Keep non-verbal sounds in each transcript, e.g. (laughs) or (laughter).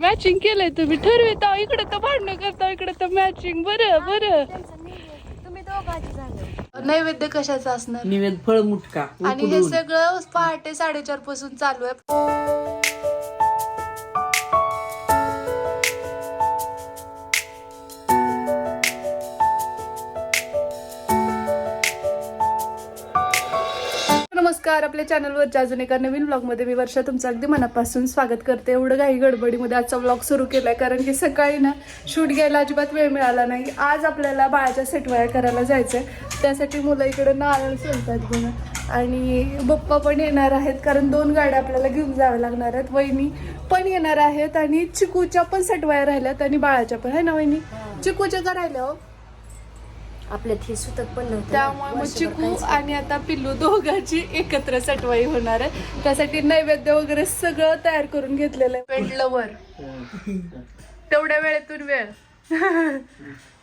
Matching केलंय तुम्ही ठरविता इकडे तर भांडणं करता इकडे तर मॅचिंग बरं बरं. तुम्ही दोघांची झाले. नैवेद्य कशाचा असणार? निवेद फळ मुटका आणि हे सगळं पहाटे साडेचारपासून चालू आहे. नमस्कार. आपल्या चॅनलवरच्या अजून एका नवीन ब्लॉगमध्ये मी वर्षा. तुमचं अगदी मनापासून स्वागत करते. एवढं काही गडबडीमध्ये आजचा ब्लॉग सुरू केलाय. कारण की सकाळी ना शूट घ्यायला अजिबात वेळ मिळाला नाही. आज आपल्याला बाळाच्या सेटवाया करायला जायचंय. त्यासाठी मुलं इकडे नारळ सोलतात बघा. आणि बप्पा पण येणार आहेत. कारण दोन गाड्या आपल्याला घेऊन जाव्या लागणार आहेत. वहिनी पण येणार आहेत. आणि चिकूच्या पण सेटवाया राहिल्यात. आणि बाळाच्या पण. आहे ना वहिनी? चिकूच्या का राहिल्या हो. आपल्यात हे सुतक पण नव्हतं. त्यामुळे मग चिकू आणि आता पिल्लू दोघांची एकत्र सटवाई होणार आहे. त्यासाठी नैवेद्य वगैरे सगळं तयार करून घेतलेलं आहे. पेंट लवर तेवढ्या वेळेतून वेळ.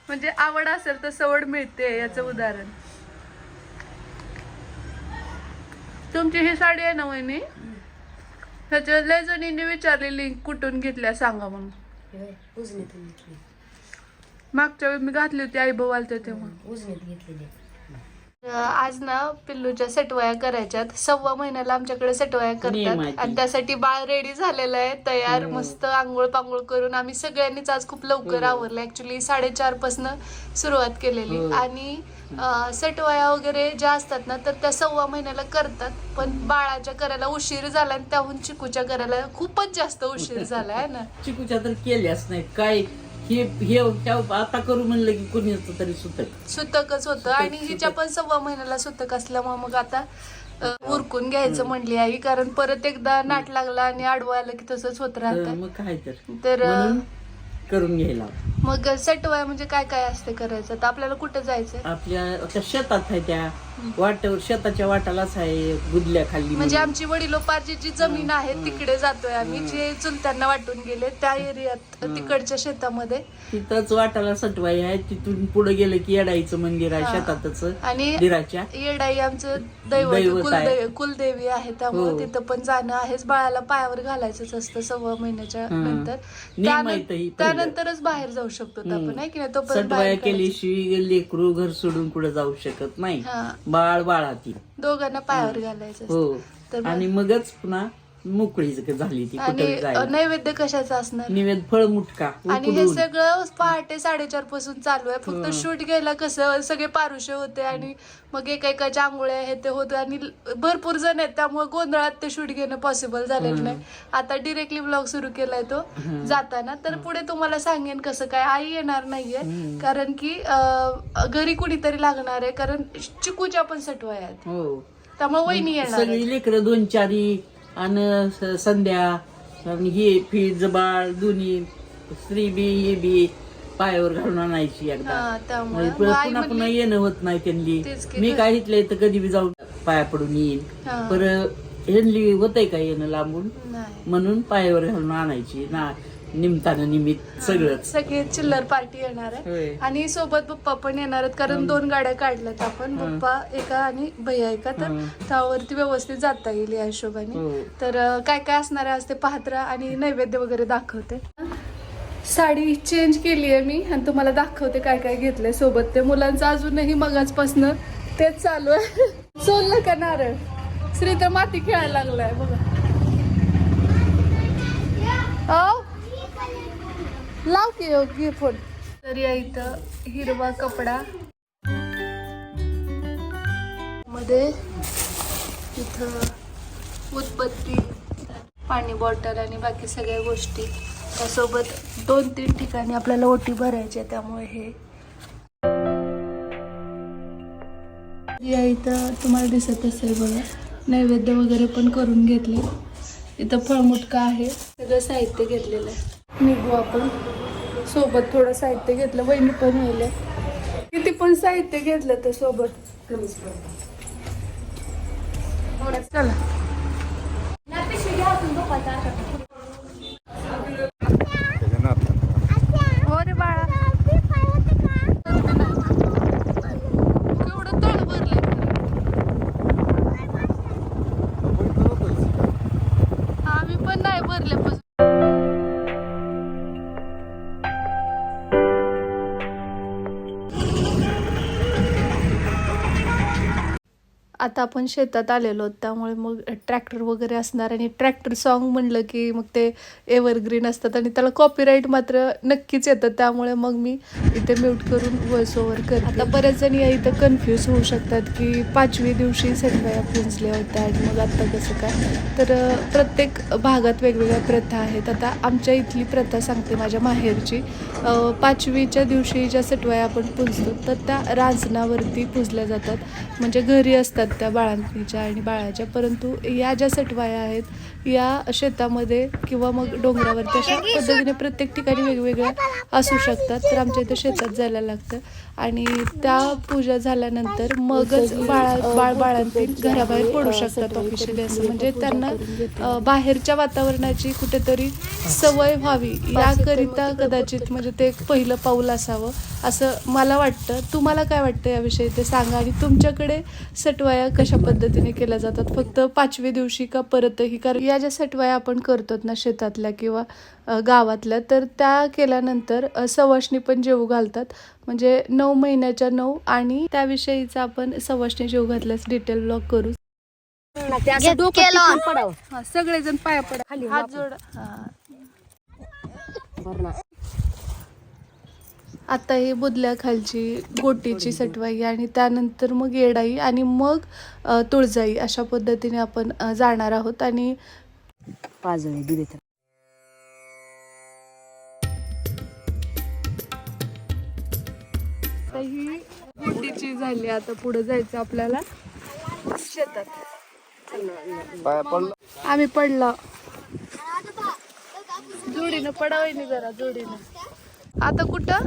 म्हणजे आवड असेल तर सवड मिळते याचं उदाहरण. तुमची ही साडी आहे ना वहिनी? त्याच्या लय जणींनी विचारलेली कुठून घेतल्या सांगा म्हणून. मागच्या वेळी मी घातली होती आई भाऊ आलते तेव्हा. घेतलेली. आज ना पिल्लूच्या सेटवया करायच्यात. सव्वा महिन्याला आमच्याकडे सेटवया नियम करतात. ती. आणि त्यासाठी बाळ रेडी झालेलं आहे तयार मस्त आंघोळ पांघोळ करून आम्ही सगळ्यांनीच आज खूप लवकर आवरलं ऍक्च्युली साडेचार पासन सुरुवात केलेली. हो. आणि अं, सेटवया वगैरे ज्या असतात ना तर त्या सव्वा महिन्याला करतात. पण बाळाच्या करायला उशीर झाला आणि त्याहून चिकूच्या करायला खूपच जास्त उशीर झाला आहे ना? (laughs) चिकूच्या तर केल्याच नाही काय हे हे त्या- आता करू म्हणलं की कोणी असतं तरी सुतक. सुतकच होतं. आणि हिच्या पण सव्वा महिन्याला सुतक असल्यामुळे मग आता अ, उरकून घ्यायचं म्हणली आई. कारण परत एकदा नाट लागला आणि आडवं आलं की तसंच होत तर राहतं मग काय तर. तर अ, म्हणून करून घ्यायला. मग सेटवाय म्हणजे काय काय असते करायचं? तर आपल्याला कुठं जायचंय? आपल्या शेतात आहे त्या. वाटावर शेताच्या वाटालाच आहे गुदल्या खाल्ली म्हणजे आमची वडिलोपार्जी जी जमीन आहे तिकडे जातोय आम्ही. जे चुलत्यांना वाटून गेले त्या एरियात तिकडच्या शेतामध्ये. तिथंच वाटाला सटवाई आहे. तिथून पुढे गेलं की येडाईचं मंदिर आहे. शेतातच आणि दिराच्या. येडाई आमचं दैवत आहे. कुलदेवी कुलदेवी आहे. त्यामुळे हो. तिथं पण जाणं आहेच बाळाला पायावर घालायचंच असतं सव्वा महिन्याच्या. नंतर. तो. त्यानंतरच बाहेर जाऊ शकतो. आपण नाही. केल्याशिवाय लेकरू घर सोडून कुठे जाऊ शकत नाही बाळ बाळाती दोघांना पायावर घालायचं. हो तर आणि मगच पुन्हा मोकळी झाली ती आणि कुठे जायला नैवेद्य कशाचा असणार निवेद फळ मुटका आणि हे उकडून. सगळं पहाटे साडेचारपासून चालू आहे फक्त हं. शूट घ्यायला कसं सगळे पारुशे होते आणि मग एका एकाच्या आंघोळ्या हे ते होते आणि भरपूर जण आहेत त्यामुळे गोंधळात ते शूट घेणं पॉसिबल झालेलं हं. नाही आता डिरेक्टली ब्लॉग सुरू केलाय तो हं. जाताना तर पुढे तुम्हाला सांगेन कसं काय आई येणार नाहीये हं. कारण की अं, घरी कुणीतरी लागणार आहे कारण चिकूच्या पण सटवाय आहेत हो त्यामुळे वहिनी येणार आहे. सगळी लेकरं दोन चारी आणि संध्या आणि हे फिज बाळ दोन्ही स्त्री बी हे बी पायावर घालून आणायची एकदा. त्यामुळे. म्हणजे पुन्हा आई पुन्हा म्हणली- येणं होत नाही त्यांनी. तेच की. मी काय इथलं तर कधी बी जाऊन पाया पडून येईन. हा. पर ह्यांनी होतंय का येणं लांबून? नाही. म्हणून पायावर घालून आणायची. ना निमतानं निमित्त सगळंच सगळे चिल्लर पार्टी येणार आहे. आणि सोबत पप्पा पण येणार आहेत कारण दोन गाड्या काढल्यात आपण. हं. पप्पा एका आणि भैया एका. तर हं. त्यावरती व्यवस्थित जाता येईल या हिशोबाने. हो. तर अं, काय काय असणार आहे आज ते पाहत राहा आणि नैवेद्य वगैरे दाखवते. साडी चेंज केली आहे मी आणि तुम्हाला दाखवते काय काय घेतलंय सोबत ते. मुलांचं अजूनही मगाचपासनं तेच चालू आहे. (laughs) सोललं का नारळ. श्री तर माती खेळायला लागलाय बघा. अहो लाव की योग्य फोन. तर या इथं हिरवा कपडा. मध्ये इथं उत्पत्ती पाणी बॉटल आणि बाकी सगळ्या गोष्टी. त्यासोबत दोन तीन ठिकाणी आपल्याला ओटी भरायची आहे त्यामुळे हे. या इथं तुम्हाला दिसत असेल बघा. नैवेद्य वगैरे पण करून घेतले. इथं फळमुटका आहे. सगळं साहित्य घेतलेलं आहे. निघू आपण. सोबत थोडं साहित्य घेतलं वहिनी पण येईल किती पण साहित्य घेतलं तर सोबत. चला. आता आपण शेतात आलेलो आहोत त्यामुळे मग ट्रॅक्टर वगैरे असणार आणि ट्रॅक्टर सॉन्ग म्हणलं की मग ते एव्हरग्रीन असतात आणि त्याला कॉपीराईट मात्र नक्कीच येतं. त्यामुळे मग मी इथे म्यूट करून व्हॉइस ओव्हर करते. आता बऱ्याच जण या इथं कन्फ्यूज होऊ शकतात की पाचवी दिवशी सटवाया पुंजल्या होत्या आणि मग आत्ता कसं काय? तर प्रत्येक भागात वेगवेगळ्या प्रथा आहेत. आता आमच्या इथली प्रथा सांगते माझ्या माहेरची. पाचवीच्या दिवशी ज्या सटवाया आपण पुजतो तर त्या रांजणावरती पुजल्या जातात. म्हणजे घरी असतात त्या बाळांतीच्या आणि बाळाच्या परंतु या ज्या सटवाया आहेत या शेतामध्ये किंवा मग डोंगरावरती अशा पद्धतीने प्रत्येक ठिकाणी वेगवेगळ्या असू शकतात. तर आमच्या इथं शेतात जायला लागतं. आणि त्या पूजा झाल्यानंतर मगच बाळा बाळ बाळांती घराबाहेर पडू शकतात ऑफिशियली असं. म्हणजे त्यांना बाहेरच्या वातावरणाची कुठेतरी सवय व्हावी. याकरिता कदाचित म्हणजे ते एक पहिलं पाऊल असावं असं मला वाटतं. तुम्हाला काय वाटतं याविषयी ते सांगा. आणि तुमच्याकडे सटवाया कशा पद्धतीने केल्या जातात? फक्त पाचवी दिवशी का परतही? कारण या ज्या सटवाया आपण करतो ना शेतातल्या किंवा गावातल्या तर त्या केल्यानंतर सवाष्णी पण जेवू घालतात. म्हणजे नऊ महिन्याच्या नऊ आणि त्याविषयीचा आपण सवाष्णी जेवू घातल्यास डिटेल ब्लॉग करू. सगळेजण पाया पडा. खाली हात. जोड. आता ही बुदल्या खालची गोटीची सटवाई आणि त्यानंतर मग येडाई आणि मग तुळजाई अशा पद्धतीने आपण जाणार आहोत. आणि पाजळे दिले तर. ही झाली आता पुढे जायचं आपल्याला. शेतात. आम्ही पडलो. जोडीनं पडावं जरा जोडीनं. आता कुठं?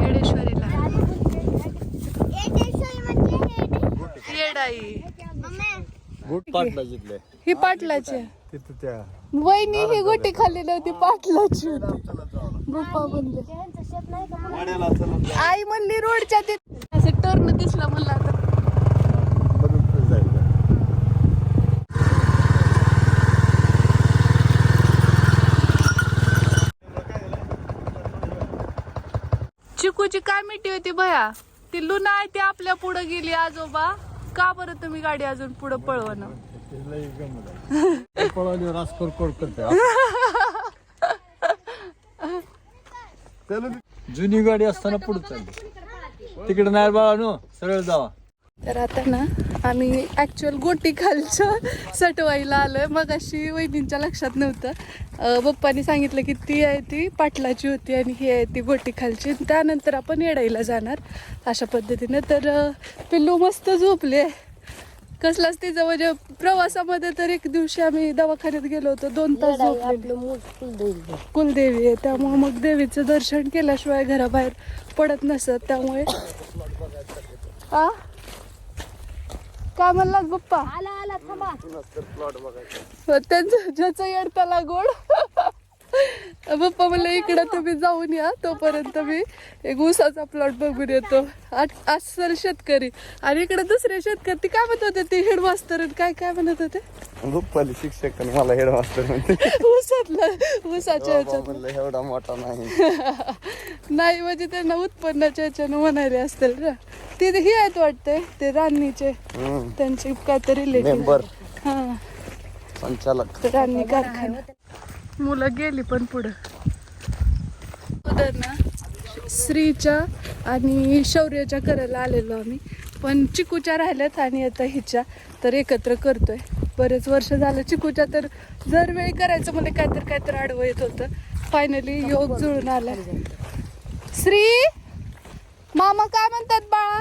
येडेश्वरीला. येडाई. पाटला जिंकले ही पाटलाची आहे. तिथं त्या वहिनी ही गोटी खाल्ली नव्हती पाटलाची होती. गुप्पा बनले. वाड्याला आई म्हणली रोडच्या तिथे असं टर्न दिसला आता. बघून जायचं चिकूची काय मिठी होती भया? ती लुना आहे ती आपल्या पुढे गेली आजोबा. का बरं तुम्ही गाडी अजून पुढे पळवणं पळाली रासकोर कोड करते जुनी गाडी असताना पुढे चालली. तिकडे नाही बाळा नो सरळ जावा. तर आता ना आम्ही ॲक्च्युअल गोटी खालचं सटवाईला आलोय. मग अशी वहिनींच्या लक्षात नव्हतं. अं, पप्पानी सांगितलं की ती आहे ती पाटलाची होती आणि ही आहे ती गोटी खालची त्यानंतर आपण येडाईला जाणार अशा पद्धतीने. तर पिल्लू मस्त झोपले कसलाच तिचं म्हणजे प्रवासामध्ये तर एक दिवशी आम्ही दवाखान्यात गेलो होतो दोन तास कुलदेवी. आहे. त्यामुळे मग देवीचं दर्शन केल्याशिवाय घराबाहेर पडत नसत. त्यामुळे आ? काय म्हणलात बाप्पा आला आला थांबा. त्यांचं ज्याचं येड त्याला गोड. (laughs) पप्पा म्हणलं इकडं तुम्ही जाऊन या तोपर्यंत मी एक ऊसाचा प्लॉट बघून येतो. अस्सल शेतकरी. आणि इकडे दुसरे शेतकरी ती काय म्हणत होते ती हेड मास्तर काय काय म्हणत होते? रुपाली शिक्षक मला हेड मास्टर म्हणते. (laughs) ऊसातलं ऊसाच्या ह्याच्यात. एवढा मोठा नाही. (laughs) नाही म्हणजे त्यांना उत्पन्नाच्या ह्याच्यानं म्हणाले असतील ना. ते हे आहेत वाटतंय ते रान्नीचे. त्यांचे काहीतरी रिलेटिव्ह मेंबर हा. संचालक. रान्नी कारखाना. मुलं गेली पण पुढं. उदर ना श्रीच्या आणि शौर्याच्या करायला आलेलो आम्ही. पण चिकूच्या राहिल्यात आणि आता हिच्या तर एकत्र करतोय. बरेच वर्ष झालं चिकूच्या तर दरवेळी करायचं म्हणजे काहीतरी काहीतरी आडवं येत होतं. फायनली योग जुळून आला. श्री मामा काय म्हणतात बाळा?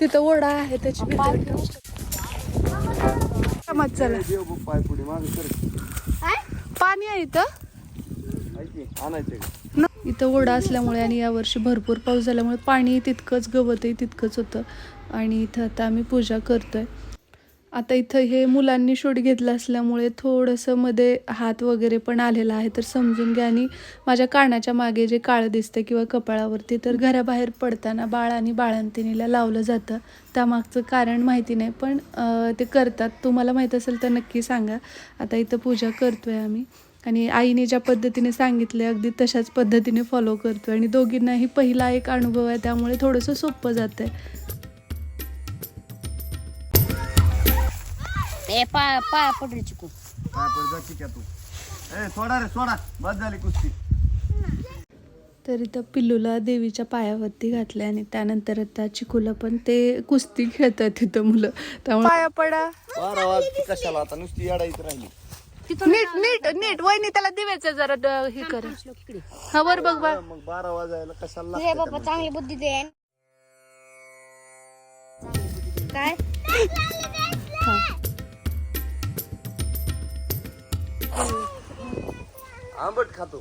तिथं ओढा आहे त्याची चला. पाय पुढे मागे कर पाणी आहे इथं. ऐकी आणायचे न- इथं ओढा असल्यामुळे आणि यावर्षी भरपूर पाऊस झाल्यामुळे पाणी तितकंच गवतही तितकंच होतं. आणि इथं आता आम्ही पूजा करतोय. आता इथं हे मुलांनी शूट घेतलं असल्यामुळे थोडंसं मध्ये हात वगैरे पण आलेला आहे तर समजून घ्या. आणि माझ्या कानाच्या मागे जे काळं दिसतं किंवा कपाळावरती तर घराबाहेर पडताना बाळ आणि बाळंतिणीला लावलं जातं. त्यामागचं कारण माहिती नाही पण ते करतात. तुम्हाला माहीत असेल तर नक्की सांगा. आता इथं पूजा करतोय आम्ही. आणि आईने ज्या पद्धतीने सांगितले अगदी तशाच पद्धतीने फॉलो करतो आणि दोघींनाही पहिला एक अनुभव आहे त्यामुळे थोडंसं सोपं जातं आहे ए पाय पाय पडली चिकू. काय पड जा की तू ए सोडा रे सोडा. बस झाली कुस्ती. तर इथं पिल्लूला देवीच्या पायावरती घातले आणि त्यानंतर आता चिकूला पण ते कुस्ती खेळतात तिथं मुलं. त्यामुळे पाया पडा. बारा वाजती कशाला आता? नुसती येडायची राहिली. नीट नीट नीट. वहिनी त्याला दिव्याचं जरा हे कर. हा वर बघ बा. मग बारा वाजायला कशाला लागतं बाबा चांगली बुद्धी दे. काय त्याला? आंबट खातो.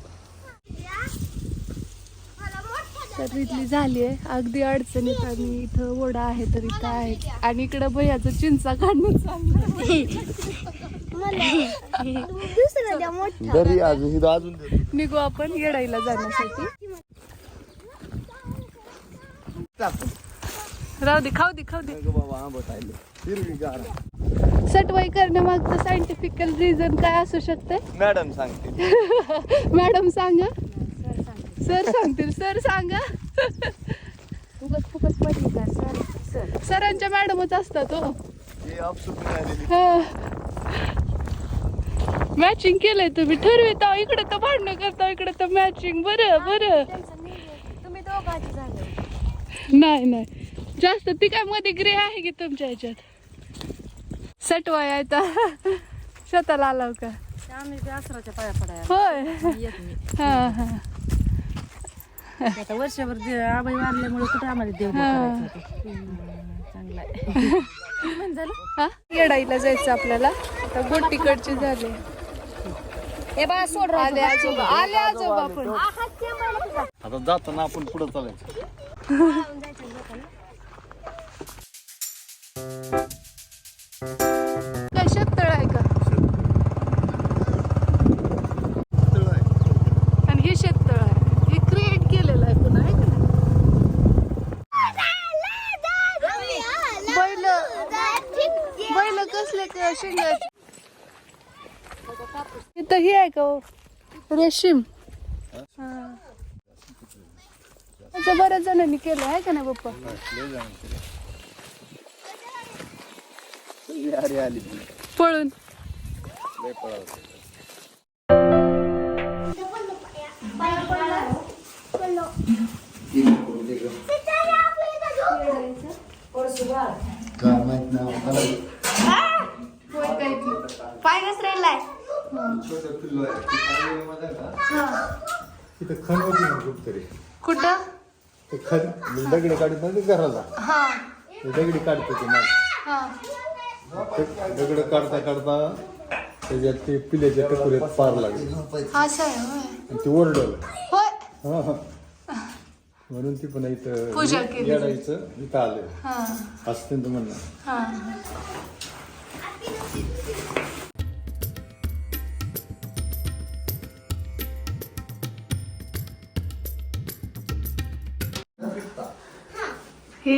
का तर इथली झाली आहे. अगदी अडचणीत आणि इथं ओढा आहे तर इथं आहे. आणि इकडं भैयाचं चिंचा काढणं. निघू आपण येडाईला जाण्यासाठी. राहू दे खाऊ दे खाऊ दे. बाबा आंबट आले हिरवी गार. सटवाई करण्यामागचं सायंटिफिकल रिझन काय असू शकते (laughs) मॅडम सांगते मॅडम सांगा. सर सांगतील सर सांगा. उगत खूपच पडली का सर सर सरांच्या मॅडमच असतात हो. हे अपसुट मिळालेली मॅचिंग केलंय तुम्ही ठरविता इकडे तर भांडणं करता इकडे तर मॅचिंग बरं बरं. तुम्ही दोघांची झाले. नाही नाही. जास्त ती काय मध्ये ग्रे आहे की तुमच्या ह्याच्यात? सटवाय आहे तर स्वतःला आलाव का? आम्ही ते आसराच्या पाया पडाय होय. येत नाही. हा हा. आता वर्षभर आबाई वारल्यामुळे कुठे आम्हाला देव चांगला आहे. हा? येडाईला जायचं आपल्याला. आता गोटीकडची झाली. हे बा सोड आले आजोबा. आले आजोबा पण आता जाताना आपण पुढे चालायचं. रेशीम हा. असं बऱ्याच जणांनी केलं आहे का नाही पप्पा. पळून. काय माहीत नाही मला. पाय घसरायलाय छोटं पिल्लू आहे. ते पाहिलेलं माझं का? तिथं खण होती ना कुठतरी. कुठं? ते खण म्हणजे दगडी काढत ना ते घराला? हा. ते दगडी काढतो ते माग हा. दगड काढता काढता त्याच्यात ते पिल्याच्या टकुऱ्यात पार लागले. असं आहे होय. आणि ते ओरडलं. होय. हा, हा. म्हणून ती पण इथं पूजा केली. येडायचं इथं आले. हा. असं त्यांचं म्हणणं. हा. ही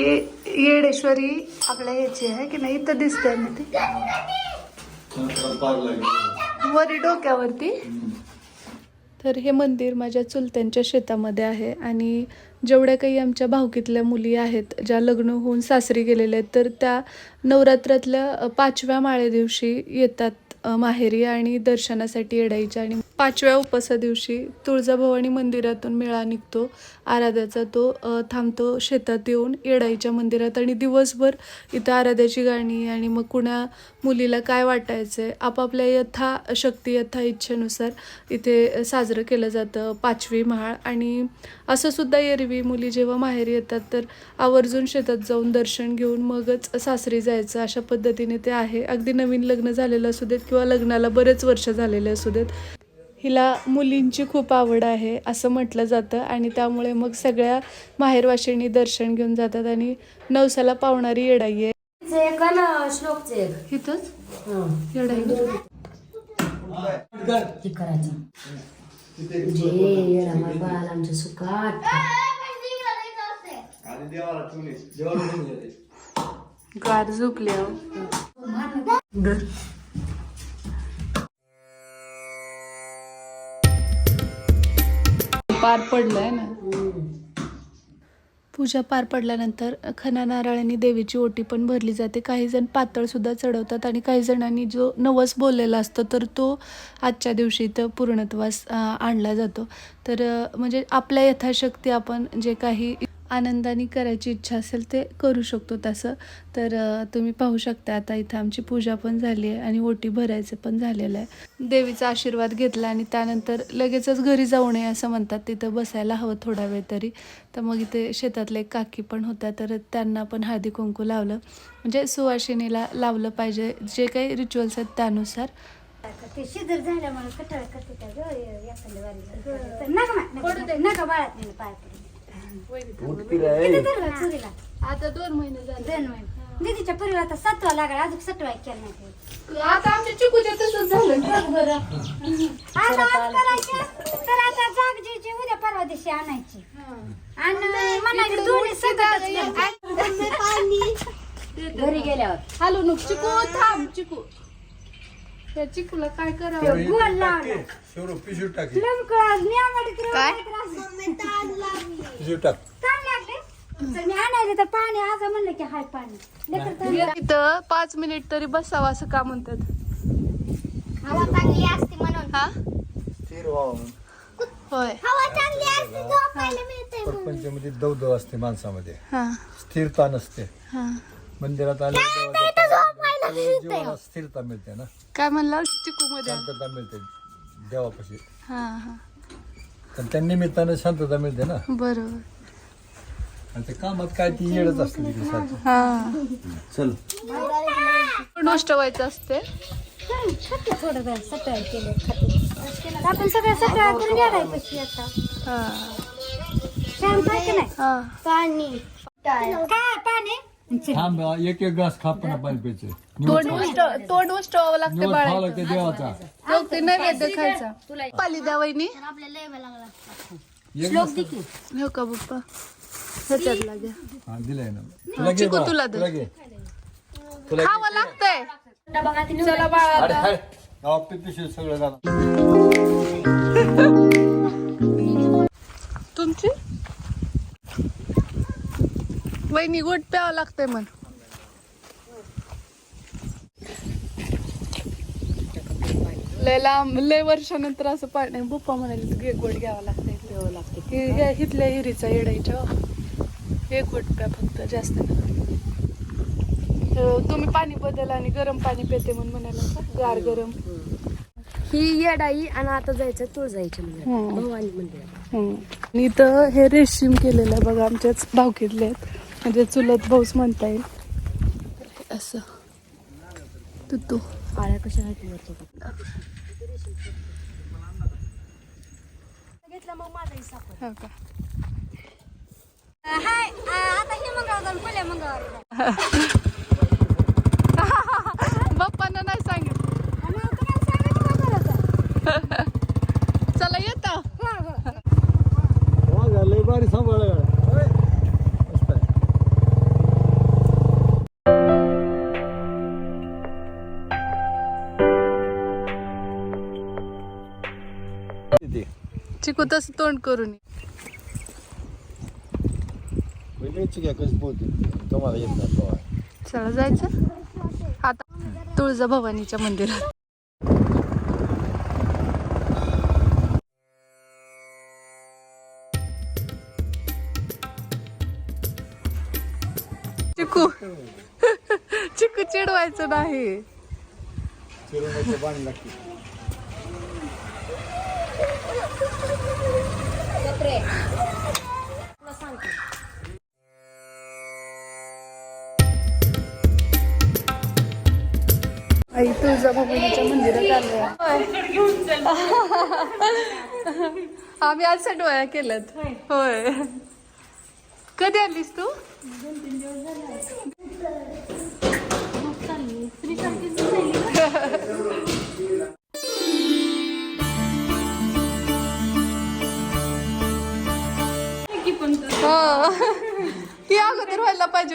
येडेश्वरी आपल्या ह्याची आहे की नाही? इथं दिसतंय ना ती? वरी डोक्यावरती. तर हे मंदिर माझ्या चुलत्यांच्या शेतामध्ये आहे आणि जेवढ्या काही आमच्या भावकीतल्या मुली आहेत ज्या लग्न होऊन सासरी गेलेल्या आहेत तर त्या नवरात्रातल्या पाचव्या माळे दिवशी येतात. माहेरी आणि दर्शनासाठी येडायच्या आणि पाचव्या उपसा दिवशी तुळजाभवानी मंदिरातून मेळा निघतो. आराध्याचा तो थांबतो शेतात येऊन येडाईच्या मंदिरात आणि दिवसभर इथं आराध्याची गाणी आणि मग कुणा मुलीला काय वाटायचं आहे आपापल्या यथा शक्ती यथा इच्छेनुसार इथे साजरं केलं जातं. पाचवी महाळ आणि असं सुद्धा एरवी मुली जेव्हा माहेरी येतात तर आवर्जून शेतात जाऊन दर्शन घेऊन मगच सासरी जायचं अशा पद्धतीने ते आहे. अगदी नवीन लग्न झालेलं असू देत किंवा लग्नाला बरेच वर्ष झालेले असू देत हिला मुलींची खूप आवड आहे असं म्हटलं जातं आणि त्यामुळे मग सगळ्या माहेरवाशिणी दर्शन घेऊन जातात आणि नवसाला पावणारी येडाई आहे. इथंच हं. हे करायचं जे येडा आमच्या सुखात गार झोपले. पार पडलंय ना पूजा पार पडल्यानंतर खना नारळांनी देवीची ओटी पण भरली जाते. काही जण चढवतात आणि काही जणांनी जो नवस बोललेला असतो तर तो आजच्या दिवशी तर पूर्णत्वास आणला जातो. तर म्हणजे आपल्या यथाशक्ती आपण जे काही आनंदाने करायची इच्छा असेल ते करू शकतो तसं. तर तुम्ही पाहू शकता आता इथं आमची पूजा पण झाली आहे आणि ओटी भरायचं पण झालेलं आहे. देवीचा आशीर्वाद घेतला आणि त्यानंतर लगेचच घरी जाऊ नये असं म्हणतात. तिथं बसायला हवं थोडा वेळ तरी. तर मग इथे शेतातले एक काकी पण होत्या तर त्यांना पण हळदी कुंकू लावलं. म्हणजे सुवासिनीला लावलं पाहिजे. जे काही रिच्युअल्स आहेत त्यानुसार. ते शिजर झाल्यामुळे कटाळ करते त्या एखाद्या वारीला. नका नका बाळात किती धरलं पुरीला आता दोन महिने झाले. दोन महिने. दीदीच्या पुरीला आता सातवा लागला अजून सातवा केला नाही. ते. आता आमच्या चिकूच्या तसंच झालं. बघ बरं. आता आज करायचं? तर आता जागजीची उद्या परवा दिवशी आणायची. आणि म्हणायचं दोन्ही सगळं घरी गेल्यावर. हॅलो नुक चिकू थांब चिकू. त्या चिकूला काय करावं? गोल लावला शिवरू पिशवी टाकी. लमकळा न्यावाडीत काय? पिशवी टाक. ताण लागले? तर मी आणायला तर पाणी आज म्हणलं की हाय पाणी. लेकर तर इथं पाच मिनिट तरी बसावं असं का म्हणतात? हवा चांगली असते म्हणून. हा? स्थिर व्हावं म्हणून. होय. हवा चांगली असते झोपायला मिळते प्रपंचामध्ये दवदव असते माणसामध्ये. हा. स्थिरता नसते. हा. मंदिरात आले स्थिरता मिळते ना. काय म्हणला? चिकू मध्ये शांतता मिळते देवापाशी. हा हा. पण त्या निमित्तानं शांतता मिळते ना. बरोबर. आणि ते कामात काय ती येडच असते तिकडे सारखं हा. चल. नष्ट व्हायचं असते? खाते थोडं वेळ सकाळ केलं खाते आपण सगळं सकाळ करून घ्यायला पैसे आता. हा. शांत आहे की नाही? हा. पाणी. काय? पाणी? थांब एक एक ग्लास खा पण पाणी प्यायचे तोंड उष्ट तोंड उष्टवावं लागते बाळा लागते देवाचा. लोक ते नैवेद्य खायचा. पाली द्या वहिनी. एक ग्लास हो का. बाप्पा. ह्याच्यातला घ्या हा दिलाय ना. तुला घे चिकू बाळा, तुला दे. तुला घे. तुला खावं लागतंय. चला बाळा अरे आता. हाय गावात पिशवी सगळं झालं तुमची? वहिनी गोट प्यावं लागतंय म्हण. लय लांब लय वर्षानंतर असं पाणी बुप्पा म्हणाले गोट घ्यावं लागतंय. प्यावं लागते हे इथल्या हिरीचा येडायच्या हे गोट प्या फक्त जास्त तुम्ही पाणी बदल आणि गरम पाणी पेते म्हणून म्हणाला? गार गरम. ही येडाई आणि आता जायचं तुळजाईच्या मंदिरात. हम्म. भवानी मंदिरात. इथं हे रेशीम केलेलं बघा आमच्याच भावकीतले आहेत. म्हणजे चुलत भाऊच म्हणता येईल. असं. तू तू. आळ्या कशा आहेत वरती बघ. हो का? हाय आता हे मंगळवार पुढल्या मंगळवारी. (laughs) चिकू तसं तोंड करून तुम्हाला. चला जायचं? आता तुळजाभवानीच्या मंदिरात. चिकू. (laughs) चिकू चिडवायचं नाही. चिरवण्याचं पाणी लागते आई तुळजाभवानीच्या मंदिरात आलोय आम्ही आज सटवाया केल्यात. होय. कधी आलीस तू?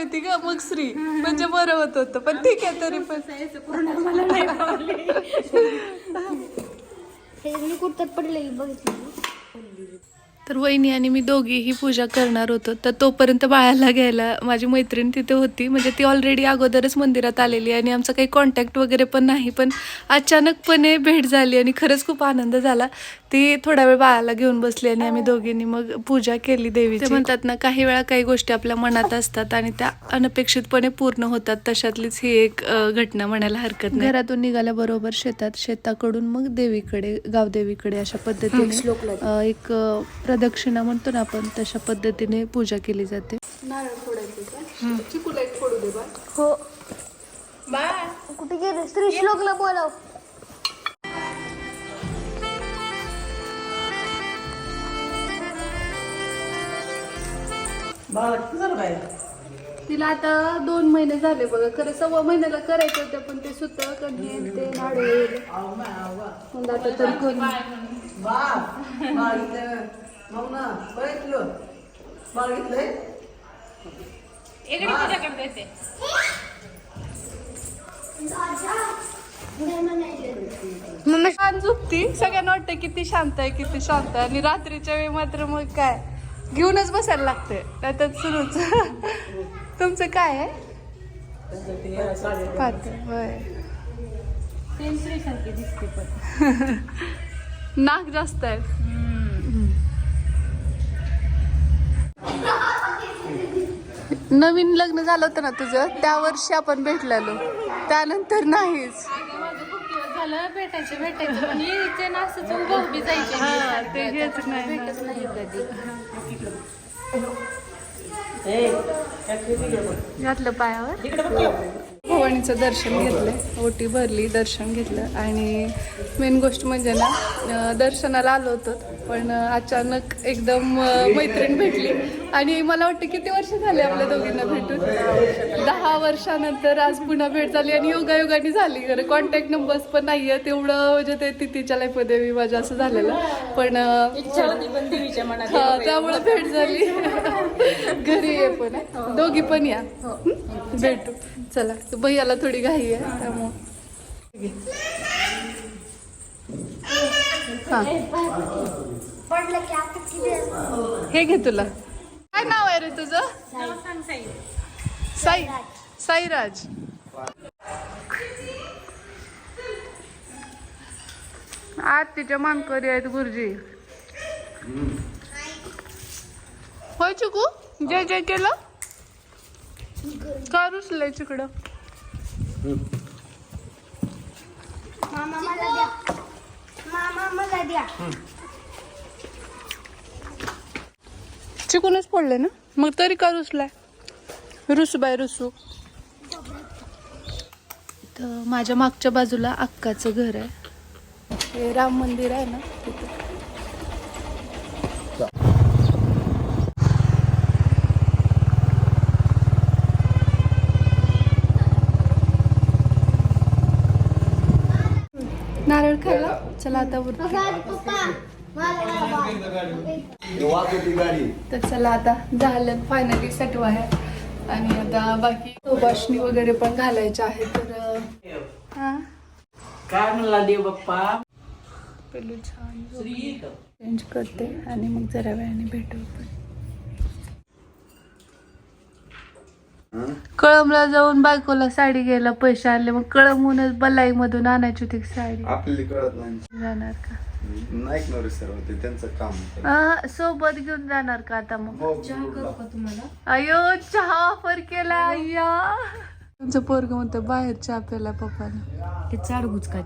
होती ग मग श्री. म्हणजे बरं होत होतं. पण ठीक आहे तरी पण. मी कुर्तात पडलेली बघितली तर वहिनी आणि मी दोघीही पूजा करणार होतो. तर तोपर्यंत बाळाला घ्यायला माझी मैत्रीण तिथे होती. म्हणजे ती ऑलरेडी अगोदरच मंदिरात आलेली आणि आमचा काही कॉन्टॅक्ट वगैरे पण नाही. पण अचानकपणे भेट झाली आणि खरंच खूप आनंद झाला. ती थोडा वेळ बाळाला घेऊन बसली आणि आम्ही दोघींनी मग पूजा केली देवीची. म्हणतात ना काही वेळा काही गोष्टी आपल्या मनात असतात आणि त्या अनपेक्षितपणे पूर्ण होतात. तशातलीच ही एक घटना म्हणायला हरकत नाही. घरातून निघाल्याबरोबर शेतात शेताकडून मग देवीकडे गावदेवीकडे अशा पद्धतीने एक प्रदक्षिणा म्हणतो ना आपण तशा पद्धतीने पूजा केली जाते. नारळ फोडायचं चिकूला एक फोडू दे बा. हो. कुठे गेले स्त्री श्लोकला बोलव. किती झालं तिला आता दोन महिने झाले बघा. खरं सव्वा महिन्याला करायचं होतं पण ते सुत कणी ते नाडू येईल मग आता तर कोणी. छान झोपती. सगळ्यांना वाटतं किती शांत आहे किती शांत आहे. आणि रात्रीच्या वेळी मात्र मग काय? घेऊनच बसायला लागते नाहीतर सुरूच. (laughs) तुमचं काय आहे? पाहते होय. (laughs) नाक जास्त आहे. नवीन लग्न झालं होतं ना तुझं? त्या वर्षी आपण भेटलेलो. त्यानंतर नाहीच. झालं भेटायचे भेटायचे पण यायचे ना असंच भाऊ बी जायचे हा, ते हेच नाही. ना. भेटच नाही कधी. घातलं पायावर. भवानीचं दर्शन घेतलं ओटी भरली दर्शन घेतलं. आणि मेन गोष्ट म्हणजे ना दर्शनाला आलो होतो. पण अचानक एकदम मैत्रीण भेटली. आणि मला वाटतं किती वर्ष झाले आपल्या दोघींना भेटून? दहा वर्षानंतर आज पुन्हा भेट झाली आणि योगायोगाने झाली. खरं कॉन्टॅक्ट नंबर्स पण नाही आहे तेवढं म्हणजे ते तिथीच्या लाईफमध्ये मी माझं असं झालेलं. पण त्यामुळे भेट झाली. घरी ये पण. दोघी पण या. हं? भेटू. चला भैयाला थोडी घाई आहे त्यामुळे. हे. घे तुला. काय नाव आहे रे तुझं? साई साईराज. आज तिच्या मानकरी आहेत गुरुजी. होय चुकू? जे जय केलं? का रुसलंय तिकडं मला द्या. चिकूनच पडले ना? मग तरी का रुसलाय? रुसू बाय रुसू. तर माझ्या मागच्या बाजूला अक्काचं घर आहे. हे राम मंदिर आहे ना तिथे. नारळ खाल्ला चला आता गाडी तर चला आता झालं. फायनली सटवा आहे. आणि आता बाकी सुभाषणी वगैरे पण घालायच्या आहे तर हा? काय म्हणला देव बाप्पा? पेलू छान चेंज करते आणि मग जरा वेळाने भेटू आपण. कळमला जाऊन बायकोला साडी घ्यायला पैसे आणले मग कळमहूनच बलाई मधून आणायची होती साडी. आपल्याला कळत नाही. जाणार का? नाईक नवरे सर होते त्यांचं काम आ, सोबत घेऊन जाणार का आता मग? हो, अयो चहा ऑफर केला अय्या. तुमचं पोरग म्हणतं बाहेर चहा प्याला पप्पाने ते चाडगुच काय